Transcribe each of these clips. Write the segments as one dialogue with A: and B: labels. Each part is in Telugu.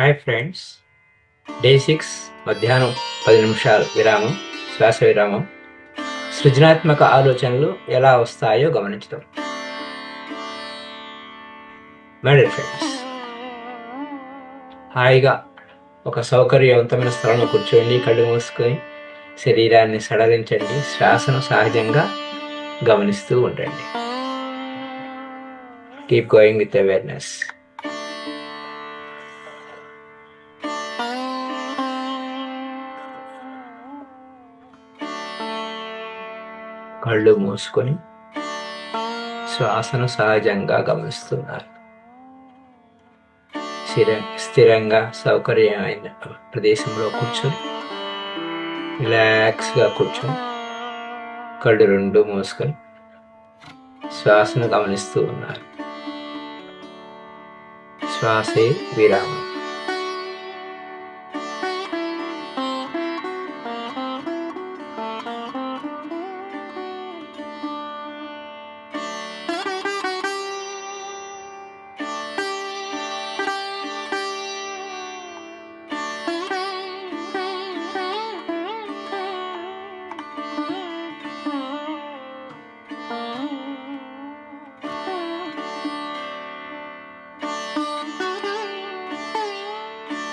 A: Hi friends. డే సిక్స్ మధ్యాహ్నం పది నిమిషాలు విరామం శ్వాస విరామం. సృజనాత్మక ఆలోచనలు ఎలా వస్తాయో గమనించడం మేడర్ ఫ్రెండ్స్ హాయిగా ఒక సౌకర్యవంతమైన స్థలంలో కూర్చోండి కళ్ళు మూసుకొని శరీరాన్ని సడలించండి శ్వాసను సహజంగా గమనిస్తూ ఉండండి. కీప్ గోయింగ్ విత్ అవేర్నెస్ కళ్ళు మూసుకొని శ్వాసను సహజంగా గమనిస్తున్నారు. స్థిర స్థిరంగా సౌకర్యమైన ప్రదేశంలో కూర్చొని రిలాక్స్గా కూర్చొని కళ్ళు రెండు మూసుకొని శ్వాసను గమనిస్తూ ఉన్నారు. శ్వాసే విరామం.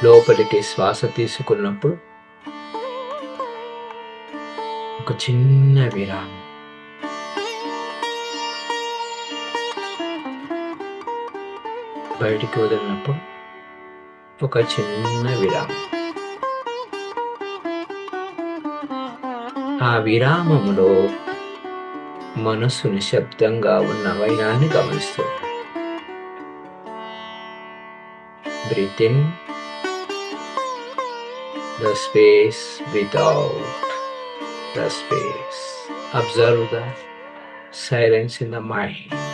A: లోపలికి శ్వాస తీసుకున్నప్పుడు ఒక చిన్న విరామం. బయటికి వదిలినప్పుడు ఒక చిన్న విరామం. ఆ విరామములో మనసు నిశ్శబ్దంగా ఉన్న వైనాన్ని గమనిస్తుంది breathe in the space, without the space. Observe the silence in the mind.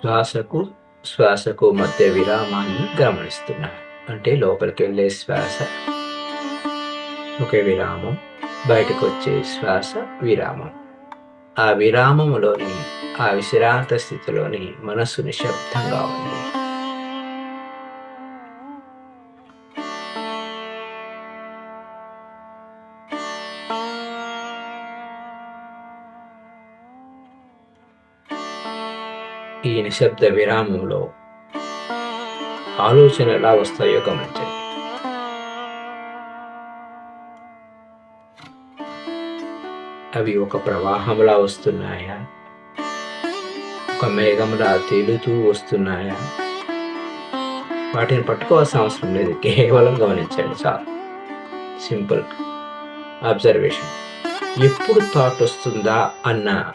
A: శ్వాసకు శ్వాసకు మధ్య విరామాన్ని గమనిస్తున్నారు అంటే లోపలికి వెళ్ళే శ్వాస. ఒకే విరామం బయటకు వచ్చే శ్వాస విరామం. ఆ విరామములోని ఆ విశ్రాంత స్థితిలోని మనస్సు నిశ్శబ్దంగా ఉంది. నిశ్శబ్ద విరామంలో ఆలోచన ఎలా వస్తాయో గమనించండి. అవి ఒక ప్రవాహంలా వస్తున్నాయా? ఒక మేఘంలా తేలుతూ వస్తున్నాయా? వాటిని పట్టుకోవాల్సిన అవసరం లేదు కేవలం గమనించండి చాలు. Simple observation. ఎప్పుడు థాట్ వస్తుందా అన్న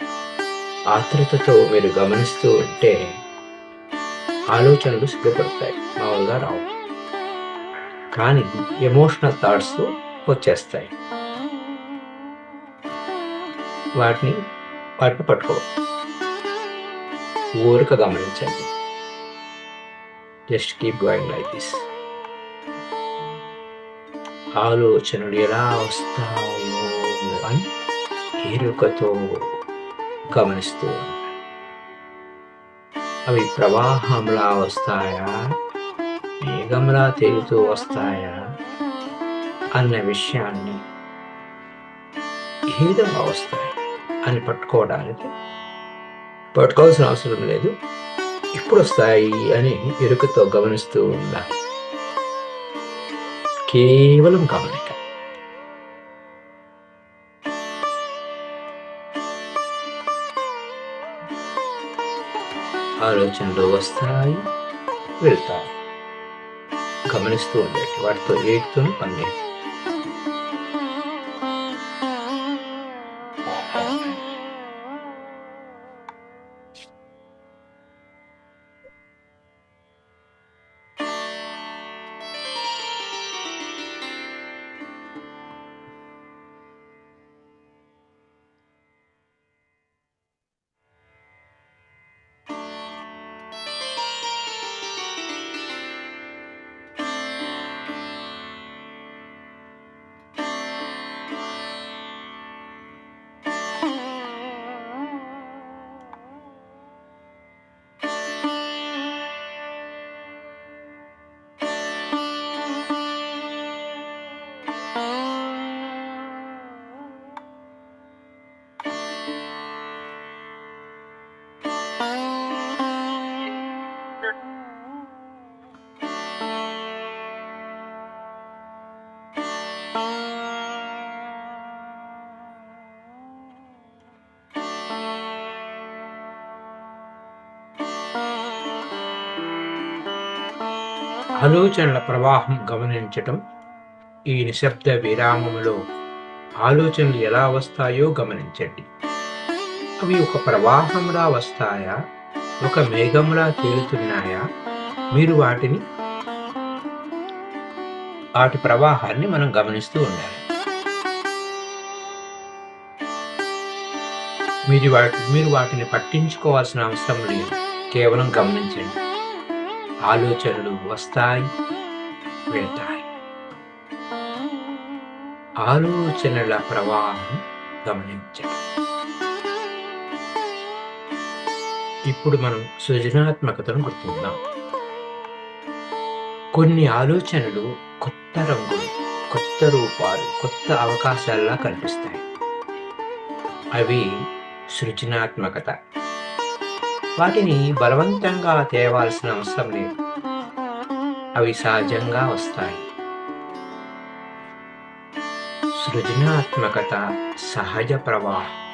A: ఆతృతతో మీరు గమనిస్తూ ఉంటే ఆలోచనలు సిగ్గుపడతాయి. మామూలుగా రావు. కానీ ఎమోషనల్ థాట్స్ వచ్చేస్తాయి. వాటిని వాటిని పట్టుకో ఊరిక గమనించండి. Just keep going like this. ఆలోచనలు ఎలా వస్తాయో అని ఎరుకతో గమనిస్తూ అవి ప్రవాహంలా వస్తాయా? మేఘంలా తేలుతూ వస్తాయా? అన్న విషయాన్ని ఏ విధంగా వస్తాయి అని పట్టుకోవడానికి పట్టుకోవాల్సిన అవసరం లేదు. ఇప్పుడు వస్తాయి అని ఎరుకతో గమనిస్తూ ఉండాలి కేవలం గమనిక. ఆలోచనలు వస్తాయి వెళ్తాయి గమనిస్తూ ఉండేది వాటితో ఏడుతూ పొందేది ఆలోచనల ప్రవాహం గమనించటం ఈ నిశ్శబ్ద విరామంలో ఆలోచనలు ఎలా వస్తాయో గమనించండి. అవి ఒక ప్రవాహంలా వస్తాయా? ఒక మేఘంలా తేలుతున్నాయా? మీరు వాటిని వాటి ప్రవాహాన్ని మనం గమనిస్తూ ఉండాలి. మీరు వాటి మీరు వాటిని పట్టించుకోవాల్సిన అవసరం లేదు. కేవలం గమనించండి. ఆలోచనలు వస్తాయి వెళ్తాయి. ఆలోచనల ప్రవాహం గమనించండి. ఇప్పుడు మనం సృజనాత్మకతను గుర్తిద్దాం. కొన్ని ఆలోచనలు కొత్త రంగులు కొత్త రూపాలు కొత్త అవకాశాల్లా కనిపిస్తాయి. అవి సృజనాత్మకత. వాటిని బలవంతంగా తేవాల్సిన అవసరం లేదు. అవి సహజంగా వస్తాయి. సృజనాత్మకత సహజ ప్రవాహం.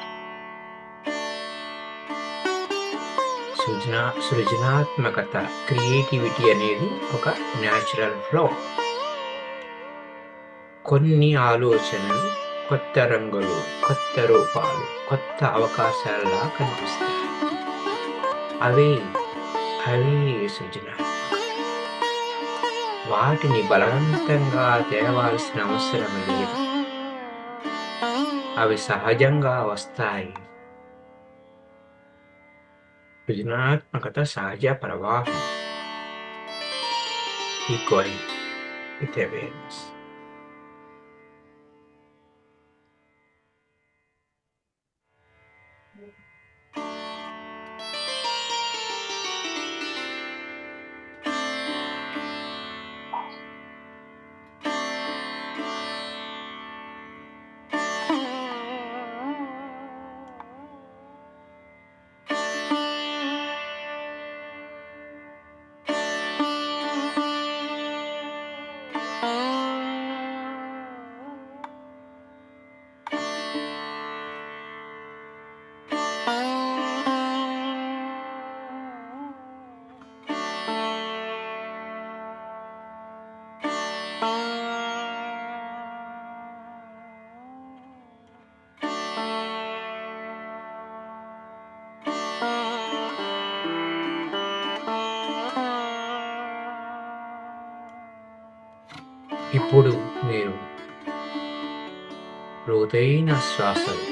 A: సృజనా సృజనాత్మకత క్రియేటివిటీ అనేది ఒక న్యాచురల్ ఫ్లో. కొన్ని ఆలోచనలు కొత్త రంగులు కొత్త రూపాలు కొత్త అవకాశాలలా కనిపిస్తాయి. అవే అవే సూచన వాటిని బలవంతంగా తేవాల్సిన అవసరం లేదు. అవి సహజంగా వస్తాయి. సృజనాత్మకత సహజ ప్రవాహం. ఈక్వల్ విత్ అవేర్నెస్ అప్పుడు మీరు. లోతైన శ్వాసలు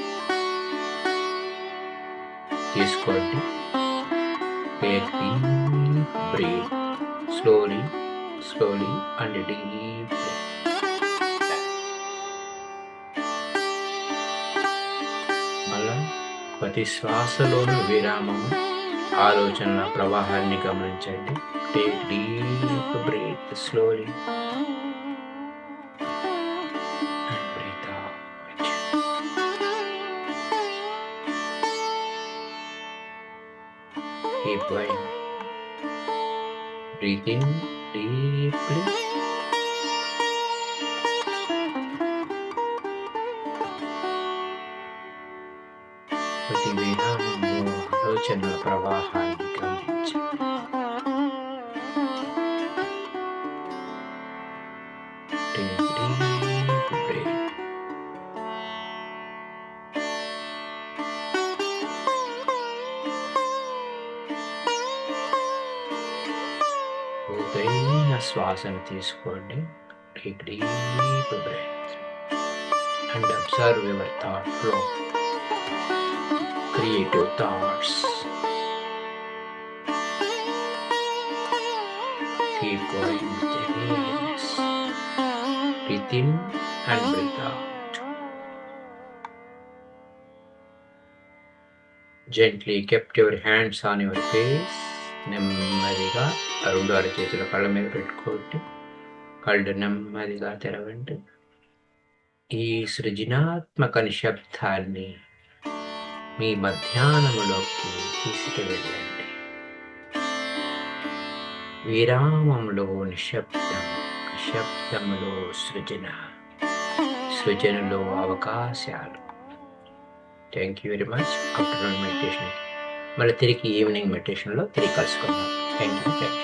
A: తీసుకోండి. Take deep breath slowly slowly and deep మళ్ళా ప్రతి శ్వాసలోని విరామము ఆలోచనల ప్రవాహాన్ని గమనించండి. Take deep breath slowly Keep going. Breathe in deeply. ప్రతి విరామంలో ఆలోచనల ప్రవాహాన్ని గమనించండి లోతైన శ్వాసను తీసుకోండి take deep breath and observe your thought flow creative thoughts Keep going with awareness. Breathe in and breathe out. Gently kept your hands on your face. నెమ్మదిగా ఆ రెండు అరచేతుల కళ్ళ మీద పెట్టుకోండి కళ్ళు నెమ్మదిగా తెరవండి. ఈ సృజనాత్మక నిశ్శబ్దాన్ని మీ మధ్యాహ్నములోకి తీసుకువెళ్ళండి. విరామంలో నిశ్శబ్దం నిశ్శబ్దములో సృజన సృజనలో అవకాశాలు. Thank you very much afternoon meditation మళ్ళీ తిరిగి ఈవినింగ్ మెడిటేషన్లో తిరిగి కలుసుకుందాం. Thank you thank you